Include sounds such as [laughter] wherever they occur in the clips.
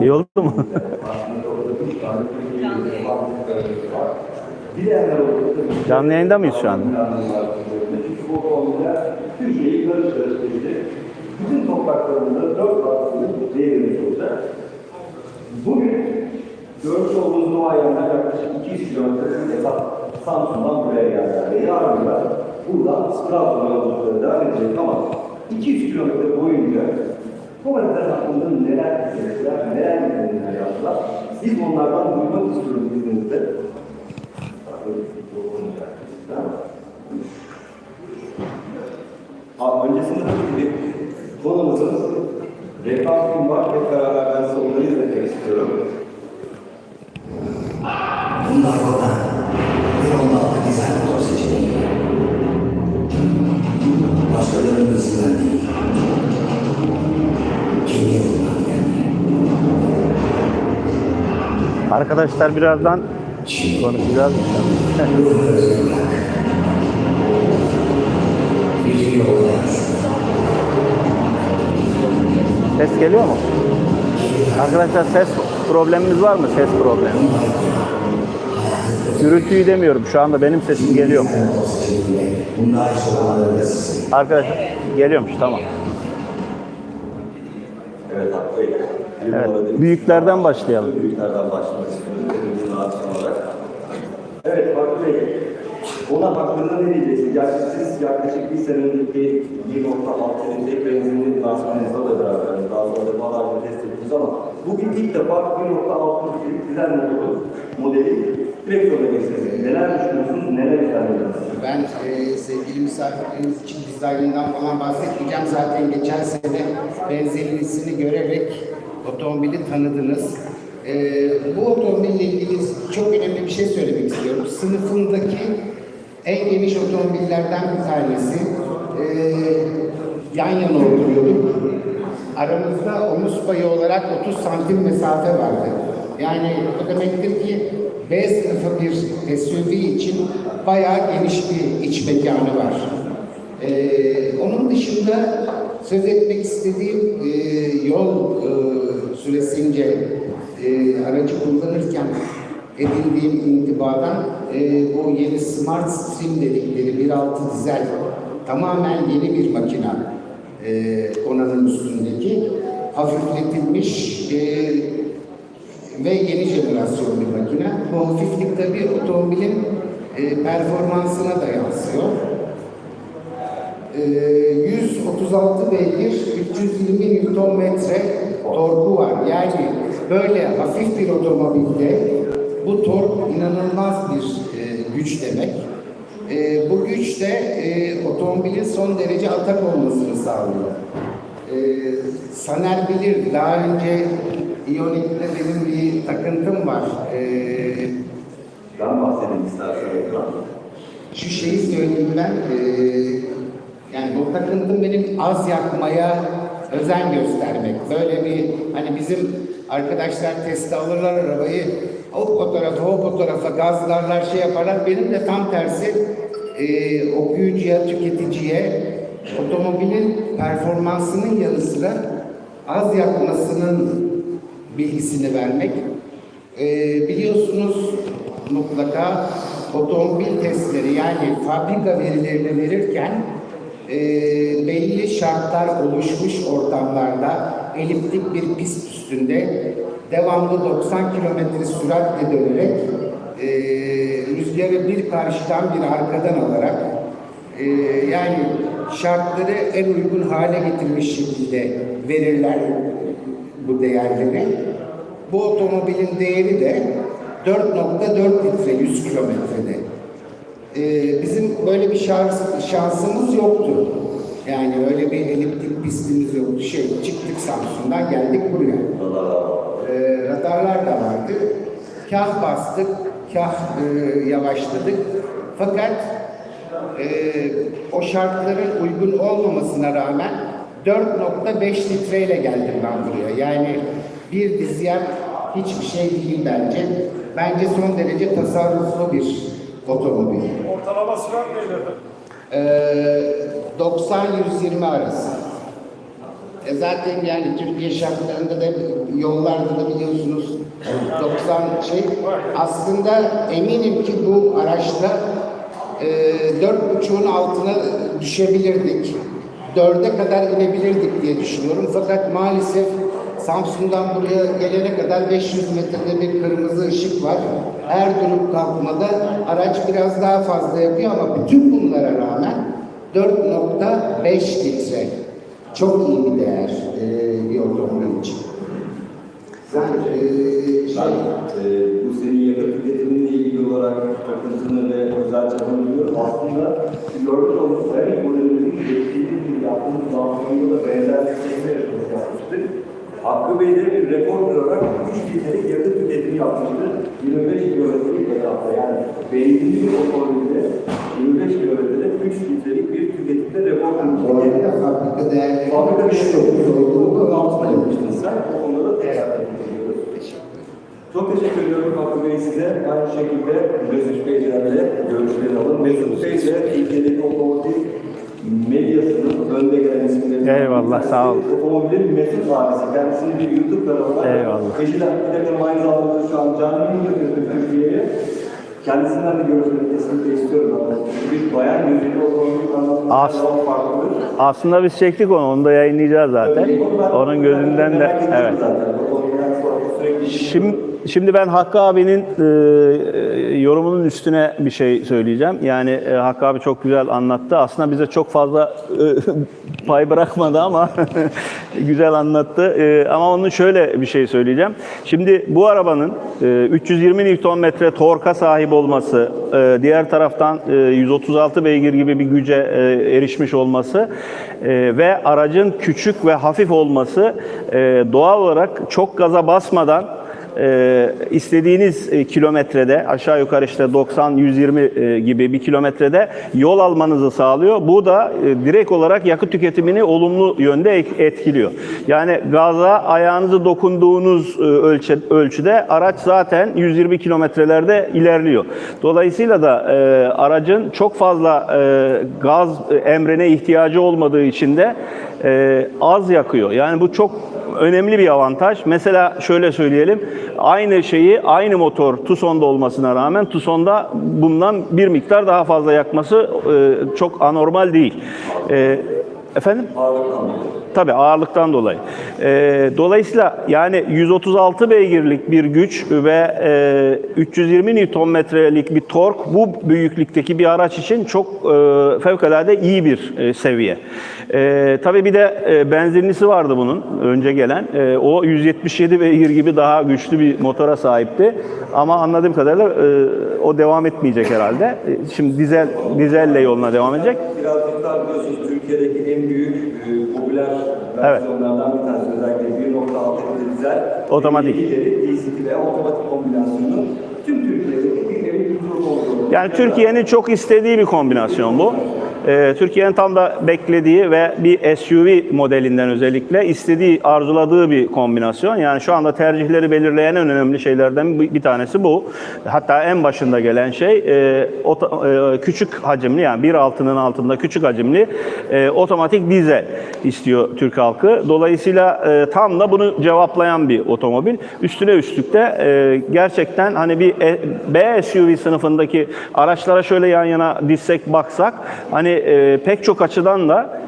İyi oldu mu? Canlı yayında mıyız şu an? Bütün topraklarımızda dört farklı değerimiz olacak. Bugün görmüş olduğunuz muayeneler yaklaşık 200 kilometre Samsun'dan buraya geldiler. Yarın da buradan Trabzon'a yolculukları devam edecek ama 200 kilometre boyunca bu mesele hakkında neler hissettiler, neler neler yaptılar. Biz onlardan duymak istiyoruz izninizle. Öncesinde tabii ki konumuzun refah var. Hep beraber ben size onları izletmek istiyorum. Arkadaşlar birazdan konuşacağız. Ses geliyor mu? Arkadaşlar ses problemimiz var mı? Ses problemi. Gürültüyü demiyorum. Şu anda benim sesim geliyor. Arkadaşlar geliyormuş tamam. Evet, Hakkı Bey. Bir Evet. numara Büyüklerden başlayalım. Büyüklerden başlamak olarak. Evet, Hakkı Bey. Ona hakkında ne diyeceksiniz? Gerçi siz yaklaşık bir senedeki 1.6 litre benzinli lastiğinizle de beraber daha sonra defalarca test ettiniz ama bugün ilk defa 1.6 litrelik dizel motoru modeli direksiyona geçirdiniz. Neler düşünüyorsunuz, neler ifade Ben e, sevgili misafirlerimiz için dizaynından falan bahsetmeyeceğim. Zaten geçen sene benzinlisini görerek otomobili tanıdınız. E, bu otomobille ilgili çok önemli bir şey söylemek istiyorum. Sınıfındaki en geniş otomobillerden bir tanesi. E, yan yana oturuyorduk. Aramızda omuz payı olarak 30 santim mesafe vardı. Yani o demektir ki B sınıfı bir SUV için bayağı geniş bir iç mekanı var. Ee, onun dışında söz etmek istediğim e, yol e, süresince e, aracı kullanırken edindiğim intibadan e, bu yeni Smart Stream dedikleri 1.6 dizel tamamen yeni bir makina e, Ona'nın üstündeki hafifletilmiş e, ve yeni jenerasyon bir makine. Bu hafiflik tabii otomobilin e, performansına da yansıyor. E, 136 beygir, 320 Nm torku var. Yani böyle hafif bir otomobilde bu tork inanılmaz bir e, güç demek. E, bu güç de e, otomobilin son derece atak olmasını sağlıyor. E, Saner bilir, daha önce İyonik'te benim bir takıntım var. E, Ben bahsedeyim isterseniz. şu şeyi söyleyeyim ben, e, yani bu takıntım benim az yakmaya özen göstermek. Böyle bir, hani bizim arkadaşlar testi alırlar arabayı, o tarafa o tarafa gazlarlar şey yaparlar. Benim de tam tersi e, okuyucuya, tüketiciye otomobilin performansının yanı sıra az yakmasının bilgisini vermek. Ee, biliyorsunuz mutlaka otomobil testleri yani fabrika verilerini verirken e, belli şartlar oluşmuş ortamlarda eliptik bir pist üstünde devamlı 90 kilometre süratle dönerek e, rüzgarı bir karşıdan bir arkadan alarak e, yani şartları en uygun hale getirmiş şekilde verirler bu değerleri. Bu otomobilin değeri de 4.4 litre 100 kilometrede. Ee, bizim böyle bir şans, şansımız yoktu. Yani öyle bir eliptik pistimiz yoktu. Şey, çıktık Samsun'dan geldik buraya. Ee, radarlar da vardı. Kah bastık, kah e, yavaşladık. Fakat e, o şartların uygun olmamasına rağmen 4.5 litreyle geldim ben buraya. Yani bir dizyem hiçbir şey değil bence. Bence son derece tasarruflu bir otomobil. Ortalama sürat neydi? Ee, 90-120 arası. E zaten yani Türkiye şartlarında da yollarda da biliyorsunuz 90 şey aslında eminim ki bu araçla e, dört buçuğun altına düşebilirdik. Dörde kadar inebilirdik diye düşünüyorum. Fakat maalesef Samsun'dan buraya gelene kadar 500 metrede bir kırmızı ışık var. Her durup kalkmada araç biraz daha fazla yapıyor ama bütün bunlara rağmen 4.5 litre. Çok iyi bir değer e, bir otomobil için. Sen e, şey, e, bu senin yakıt tüketiminle ilgili olarak takıntını ve özel çabını biliyorum. Aslında görmüş olduğunuz her modelimizin geçtiğimiz gibi yaptığımız lansmanında da benzer bir yarışması yapmıştık. Hakkı Bey de bir rekor kırarak 3 litrelik yakıt tüketimi yapmıştı. 25 kilometrelik etapta yani benzinli bir otomobilde 25 kilometrede 3 litrelik bir tüketimde rekor kırmıştı. orada fabrika değerleri Fabrika şey yok. olduğunu Bunun altına yapmıştın sen. O konuda da ediyoruz. Çok teşekkür ediyorum Hakkı Bey size. Aynı şekilde Mesut Bey'den de görüşleri alın. Mesut Bey de Türkiye'deki otomotiv medyasının önde gelen isimlerinden. Eyvallah, sağ olun. Otomobilin Mesut abisi. Kendisini bir YouTube kanalı var. Eyvallah. Eşiyle bir aynı zamanda şu an canlı yayın yapıyoruz Türkiye'ye. Kendisinden de görüşmeyi kesinlikle istiyorum. ama Bir bayan gözüyle otomobil anlatması As- farklıdır. Aslında biz çektik onu, onu da yayınlayacağız zaten. Onun gözünden de evet. Şimdi, şimdi ben Hakkı abinin e, e, yorumunun üstüne bir şey söyleyeceğim. Yani e, Hakkı abi çok güzel anlattı. Aslında bize çok fazla e, [laughs] pay bırakmadı ama [laughs] güzel anlattı. E, ama onun şöyle bir şey söyleyeceğim. Şimdi bu arabanın e, 320 Nm torka sahip olması, e, diğer taraftan e, 136 beygir gibi bir güce e, erişmiş olması e, ve aracın küçük ve hafif olması e, doğal olarak çok gaza basmadan e, istediğiniz e, kilometrede aşağı yukarı işte 90-120 e, gibi bir kilometrede yol almanızı sağlıyor. Bu da e, direkt olarak yakıt tüketimini olumlu yönde etkiliyor. Yani gaza ayağınızı dokunduğunuz e, ölçü, ölçüde araç zaten 120 kilometrelerde ilerliyor. Dolayısıyla da e, aracın çok fazla e, gaz e, emrine ihtiyacı olmadığı için de e, az yakıyor. Yani bu çok önemli bir avantaj. Mesela şöyle söyleyelim. Aynı şeyi aynı motor Tucson'da olmasına rağmen Tucson'da bundan bir miktar daha fazla yakması e, çok anormal değil. E, efendim? Tabii ağırlıktan dolayı. E, dolayısıyla yani 136 beygirlik bir güç ve e, 320 Nm'lik bir tork bu büyüklükteki bir araç için çok e, fevkalade iyi bir e, seviye. E, tabii bir de e, benzinlisi vardı bunun önce gelen. E, o 177 beygir gibi daha güçlü bir motora sahipti. Ama anladığım kadarıyla e, o devam etmeyecek herhalde. E, Şimdi dizel dizelle yoluna devam edecek. Birazcık daha biliyorsunuz Türkiye'deki en büyük e, popüler Evet. versiyonlardan bir tanesi özellikle 1.6 dizel Otomatik. DCT ve otomatik kombinasyonu tüm Türkiye'deki bir nevi. Yani Türkiye'nin çok istediği bir kombinasyon bu. Ee, Türkiye'nin tam da beklediği ve bir SUV modelinden özellikle istediği, arzuladığı bir kombinasyon. Yani şu anda tercihleri belirleyen en önemli şeylerden bir bir tanesi bu. Hatta en başında gelen şey e, e, küçük hacimli yani 1.6'nın altında küçük hacimli e, otomatik dizel istiyor Türk halkı. Dolayısıyla tam da bunu cevaplayan bir otomobil. Üstüne üstlük de gerçekten hani bir B SUV sınıfındaki araçlara şöyle yan yana dizsek baksak hani e, pek çok açıdan da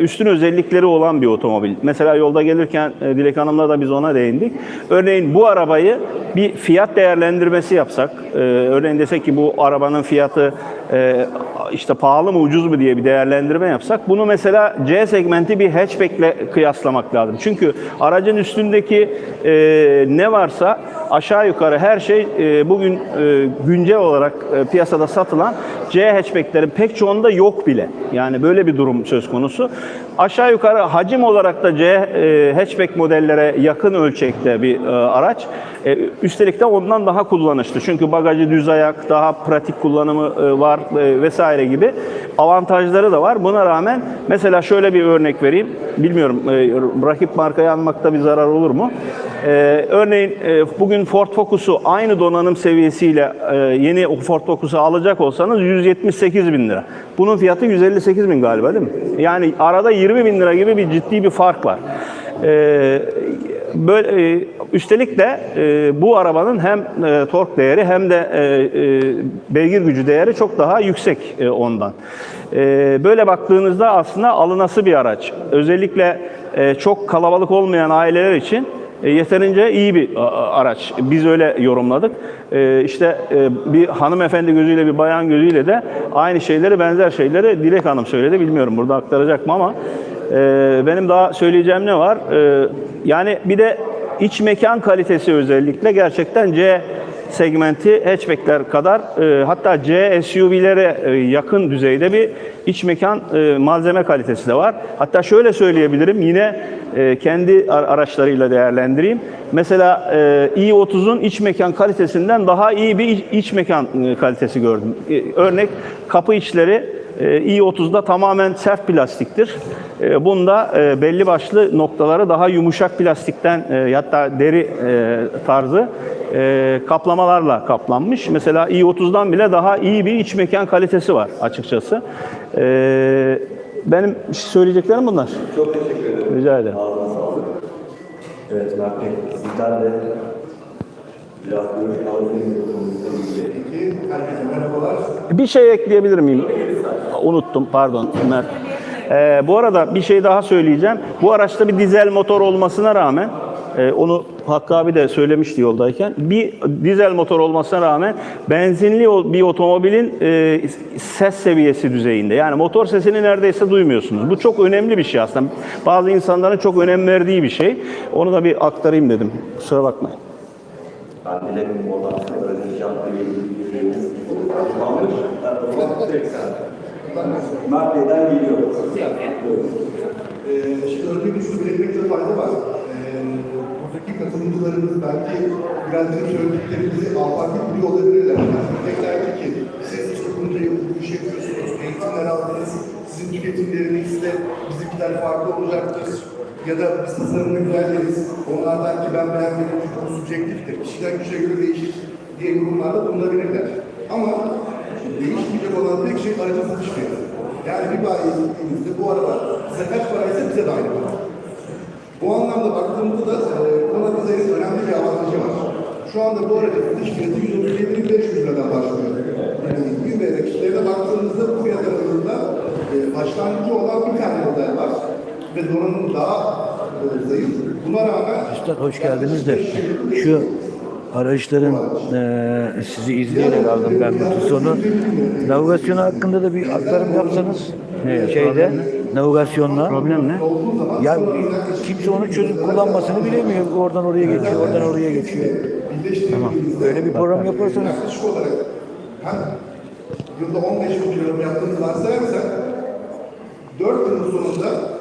üstün özellikleri olan bir otomobil. Mesela yolda gelirken e, Dilek Hanım'la da biz ona değindik. Örneğin bu arabayı bir fiyat değerlendirmesi yapsak, e, örneğin desek ki bu arabanın fiyatı e, işte pahalı mı ucuz mu diye bir değerlendirme yapsak bunu mesela C segmenti bir hatchback ile kıyaslamak lazım. Çünkü aracın üstündeki e, ne varsa aşağı yukarı her şey e, bugün e, güncel olarak e, piyasada satılan C hatchbacklerin pek çoğunda yok bile. Yani böyle bir durum söz konusu. Aşağı yukarı hacim olarak da C e, hatchback modellere yakın ölçekte bir e, araç. E, üstelik de ondan daha kullanışlı. Çünkü bagajı düz ayak, daha pratik kullanımı e, var vesaire gibi avantajları da var. Buna rağmen mesela şöyle bir örnek vereyim. Bilmiyorum rakip markayı almakta bir zarar olur mu? Ee, örneğin e, bugün Ford Focus'u aynı donanım seviyesiyle e, yeni Ford Focus'u alacak olsanız 178 bin lira. Bunun fiyatı 158 bin galiba değil mi? Yani arada 20 bin lira gibi bir ciddi bir fark var. Ee, böyle e, üstelik de e, bu arabanın hem e, tork değeri hem de e, e, beygir gücü değeri çok daha yüksek e, ondan. E, böyle baktığınızda aslında alınası bir araç. Özellikle e, çok kalabalık olmayan aileler için yeterince iyi bir araç. Biz öyle yorumladık. E, işte e, bir hanımefendi gözüyle bir bayan gözüyle de aynı şeyleri benzer şeyleri Dilek Hanım söyledi. Bilmiyorum burada aktaracak mı ama e, benim daha söyleyeceğim ne var? E, yani bir de iç mekan kalitesi özellikle gerçekten C segmenti hatchbackler kadar e, hatta C SUV'lere e, yakın düzeyde bir iç mekan e, malzeme kalitesi de var. Hatta şöyle söyleyebilirim yine e, kendi ar- araçlarıyla değerlendireyim. Mesela e, i30'un iç mekan kalitesinden daha iyi bir iç, iç mekan e, kalitesi gördüm. E, örnek kapı içleri e, i30'da tamamen sert plastiktir. E, Bunda e, belli başlı noktaları daha yumuşak plastikten e, hatta deri e, tarzı kaplamalarla kaplanmış. Mesela i30'dan bile daha iyi bir iç mekan kalitesi var açıkçası. E, Benim söyleyeceklerim bunlar. Çok teşekkür ederim. Rica ederim. Ağzına sağlık. Evet Mert Bey, sizden de Bir şey ekleyebilir miyim? Unuttum, pardon Mert. Ee, bu arada bir şey daha söyleyeceğim. Bu araçta bir dizel motor olmasına rağmen, e, onu Hakkı abi de söylemişti yoldayken, bir dizel motor olmasına rağmen benzinli bir otomobilin e, ses seviyesi düzeyinde. Yani motor sesini neredeyse duymuyorsunuz. Bu çok önemli bir şey aslında. Bazı insanların çok önem verdiği bir şey. Onu da bir aktarayım dedim. Kusura bakmayın. Ben dilerim oradan sonra ilgili bir şeyimiz kalmış. Mert Bey'den geliyor. Ee, şimdi öncelikle şunu belirtmekte fayda var. Ee, buradaki katılımcılarımız belki biraz bizim söylediklerimizi alternatif biliyor olabilirler. Diyeceklerdi ki siz yıl bu işi yapıyorsunuz, eğitimler aldınız, sizin tüketimlerinizle bizimkiler farklı olacaktır. Ya da biz tasarımını güzel deriz, onlardan ki ben beğenmedim çünkü bu subjektiftir. Kişiden kişiye göre değişir diye yorumlarda bulunabilirler. Ama değişmeyecek olan tek şey aracın satış fiyatı. Yani bir bayiye gittiğimizde bu araba size kaç paraysa bize de aynı. Bu anlamda baktığımızda da e, ona bize önemli bir avantajı var. Şu anda bu aracın satış fiyatı 137.500 liradan başlıyor. Yani bir ve rakiplerine baktığımızda bu fiyat e, başlangıcı olan bir tane model var. Ve donanım daha e, zayıf. Buna rağmen Üstad hoş geldiniz de şu araçların eee, sizi izleyerek aldım ben bu sonu. Navigasyonu hakkında da bir aktarım yapsanız şeyde navigasyonla. Problem ne? Ya kimse onu çözüp kullanmasını bilemiyor. Oradan oraya geçiyor, oradan oraya geçiyor. birleştirdiğimizde Öyle bir program yaparsanız. yaklaşık olarak hem yılda 15 bin kilogram yaptığımızı varsayarsak 4 yılın sonunda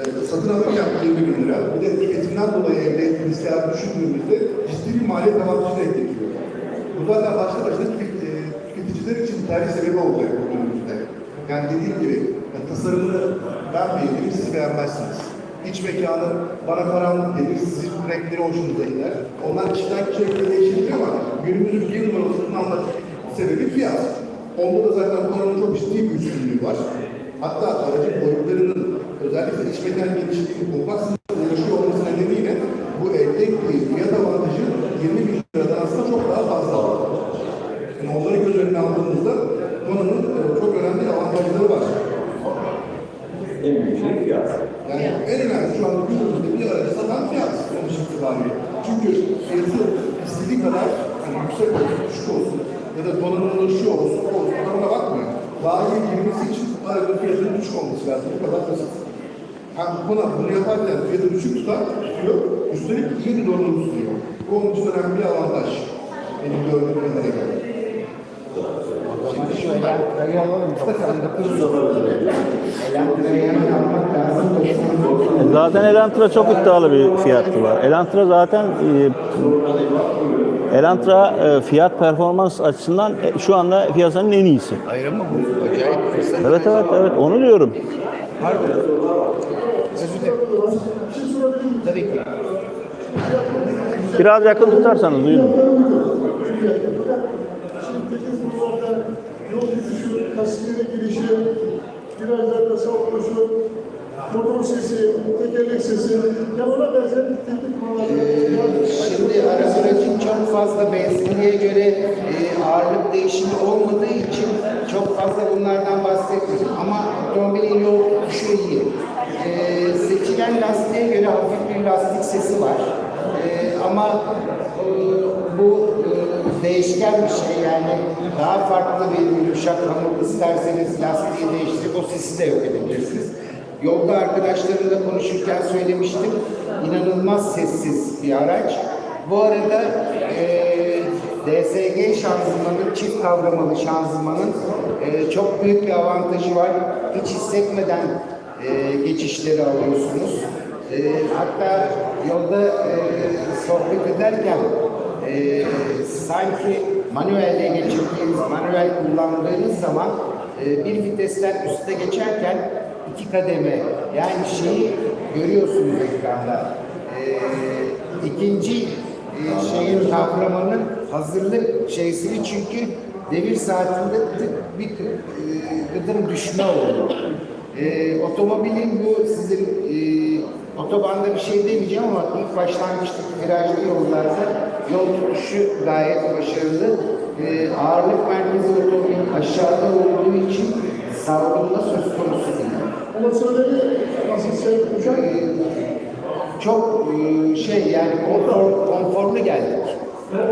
e, satın alırken 20 bin lira bir de tüketimden dolayı elde ettiğimiz kârı düşündüğümüzde ciddi bir maliyet avantajı denk getiriyor. Bu zaten başına tüket- e, tüketiciler için tercih sebebi olacak bu günümüzde. Yani dediğim gibi yani tasarımını ben beğenirim, siz beğenmezsiniz. İç mekanı bana karanlık gelir, sizin renkleri hoşunuza gider. Onlar kişiden kişiye değişebilir ama günümüzün bir satın alma sebebi fiyat. Onda da zaten bunların çok ciddi bir üstünlüğü var. Hatta aracın boyutlarının özellikle iç mekan genişliğinin kompakt sınıfında yaşıyor olması nedeniyle bu elde ettiği fiyat avantajı 20 bin liradan aslında çok daha fazla. Yani onları göz önüne aldığımızda konunun e, çok önemli avantajları var. En büyük şey fiyat. Yani en önemli şu anda günümüzde bir aracı satan fiyat sonuç itibariyle. Çünkü fiyatı istediği kadar hani yüksek olsun, düşük olsun ya da donanımlaşıyor olsun, o olsun, ona bakmıyor. Bayiye girmesi için aracın fiyatının düşük olması lazım. Yani buna, bunu yaparken fiyatı düşük tutar, tutuyor. Üstelik iyi bir donanım sunuyor. Bu onun için önemli bir avantaj. Benim gördüğüm kadarıyla. Şimdi şöyle Zaten Elantra çok iddialı bir fiyatı var. Elantra zaten e, Elantra e, fiyat performans açısından e, şu anda piyasanın en iyisi. Hayır ama bu acayip fırsat. Evet evet evet onu diyorum. Özür dilerim. Tabii ki. Biraz yakın tutarsanız duyun. Şimdi yol yürüyüşü, kasiyere girişi, virajlarda savunuşu, motor sesi, tekerlek sesi, ya ona benzer teknik konular. Şimdi ara aracın çok fazla benzinliğe göre e, ağırlık değişimi olmadığı için çok fazla bunlardan bahsetmiyorum. Ama otomobilin yol tutuşu iyi. E, seçilen lastiğe göre hafif bir lastik sesi var. E, ama e, bu e, değişken bir şey yani daha farklı bir yumuşak hamur isterseniz lastiği değiştirip o sesi de yok edebilirsiniz. Yolda arkadaşlarımla konuşurken söylemiştim. İnanılmaz sessiz bir araç. Bu arada eee DSG şanzımanın, çift kavramalı şanzımanın eee, çok büyük bir avantajı var. Hiç hissetmeden eee, geçişleri alıyorsunuz. Eee, hatta yolda eee, sohbet ederken eee, sanki manuelde geçirdiğiniz, manuel kullandığınız zaman eee, bir vitesten üste geçerken iki kademe yani şeyi görüyorsunuz ekranda. Ee, ikinci e, şeyin kavramanın hazırlık şeysini çünkü devir saatinde tık bir kı- e, gıdım düşme oldu. Ee, otomobilin bu sizin e, otobanda bir şey demeyeceğim ama ilk başlangıçta virajlı yollarda yol tutuşu gayet başarılı. Ee, ağırlık merkezi otomobilin aşağıda olduğu için savrulma söz konusu değil. Ama söyledi, nasıl şey, uçak çok e, şey yani konfor, konforlu geldik.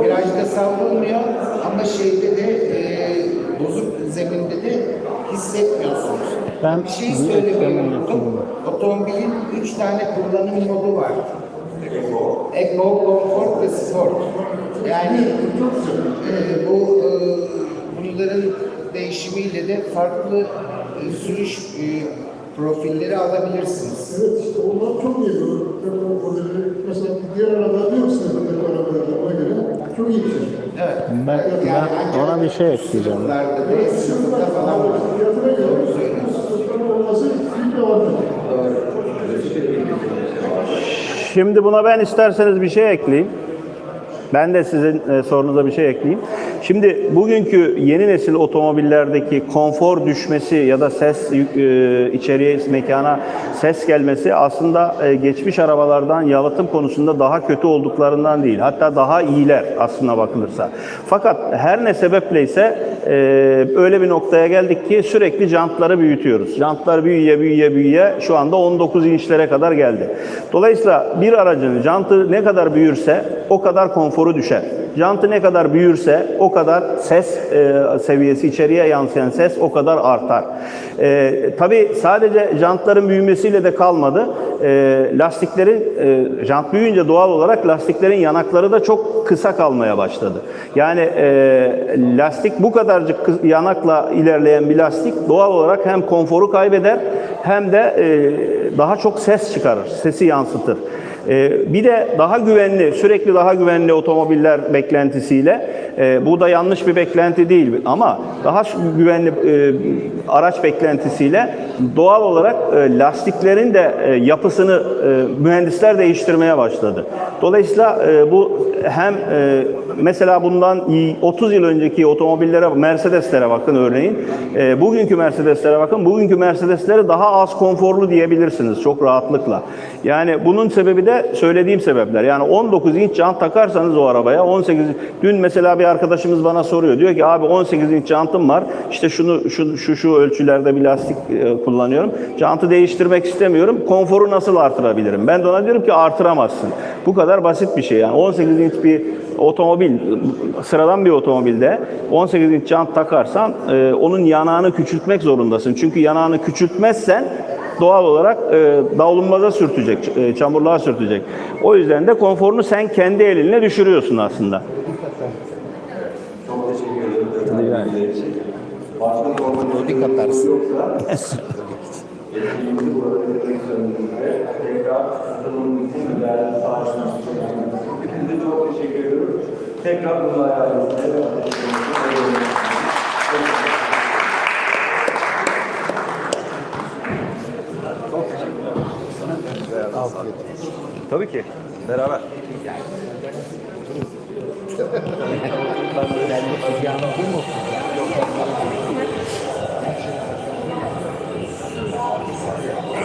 Virajda savrulmuyor ama şeyde de e, bozuk zeminde de hissetmiyorsunuz. Ben- bir şey söylemeyi unuttum. Otomobilin üç tane kullanım modu var. Eco, Comfort ve Sport. Yani e, bu e, bunların değişimiyle de farklı e, sürüş e, profilleri alabilirsiniz. Evet işte onlar çok iyi. Mesela diğer araba diyor size bu arabalarda ona göre. Çok iyi bir şey. Evet. Ben, ben ona bir şey ekleyeceğim. Sınıflarda da sınıfta falan var. Fiyatına göre Şimdi buna ben isterseniz bir şey ekleyeyim. Ben de sizin e, sorunuza bir şey ekleyeyim. Şimdi bugünkü yeni nesil otomobillerdeki konfor düşmesi ya da ses e, içeriye mekana ses gelmesi aslında e, geçmiş arabalardan yalıtım konusunda daha kötü olduklarından değil. Hatta daha iyiler aslına bakılırsa. Fakat her ne sebepleyse e, öyle bir noktaya geldik ki sürekli jantları büyütüyoruz. Jantlar büyüye büyüye büyüye şu anda 19 inçlere kadar geldi. Dolayısıyla bir aracın jantı ne kadar büyürse o kadar konforu düşer. Jantı ne kadar büyürse o kadar ses e, seviyesi içeriye yansıyan ses o kadar artar. E, tabii sadece jantların büyümesiyle de kalmadı. E, lastiklerin e, jant büyüyünce doğal olarak lastiklerin yanakları da çok kısa kalmaya başladı. Yani e, lastik bu kadarcık yanakla ilerleyen bir lastik doğal olarak hem konforu kaybeder hem de e, daha çok ses çıkarır, sesi yansıtır. Ee, bir de daha güvenli, sürekli daha güvenli otomobiller beklentisiyle, e, bu da yanlış bir beklenti değil ama daha güvenli e, araç beklentisiyle doğal olarak e, lastiklerin de yapısını mühendisler değiştirmeye başladı. Dolayısıyla bu hem mesela bundan y- 30 yıl önceki otomobillere, Mercedes'lere bakın örneğin. E, bugünkü Mercedes'lere bakın. Bugünkü Mercedes'leri daha az konforlu diyebilirsiniz çok rahatlıkla. Yani bunun sebebi de söylediğim sebepler. Yani 19 inç jant takarsanız o arabaya 18 dün mesela bir arkadaşımız bana soruyor. Diyor ki abi 18 inç jantım var. İşte şunu şu şu, şu ölçülerde bir lastik e, kullanıyorum. Jantı değiştirmek istemiyorum. Konforu nasıl artırabilirim? Ben de ona diyorum ki artıramazsın. Bu kadar basit bir şey yani. 18 inç bir otomobil, sıradan bir otomobilde 18 inç jant takarsan e, onun yanağını küçültmek zorundasın. Çünkü yanağını küçültmezsen doğal olarak e, davlumbaz sürtecek, e, çamurluğa sürtecek. O yüzden de konforunu sen kendi elinle düşürüyorsun aslında. Çok teşekkür ederim. Başka burada bitirmek üzere. Tekrar katılımınız için değerli sağlıklı Hepinize çok teşekkür ediyorum. Tekrar bununla ayarlayalım. Tabii ki. Beraber.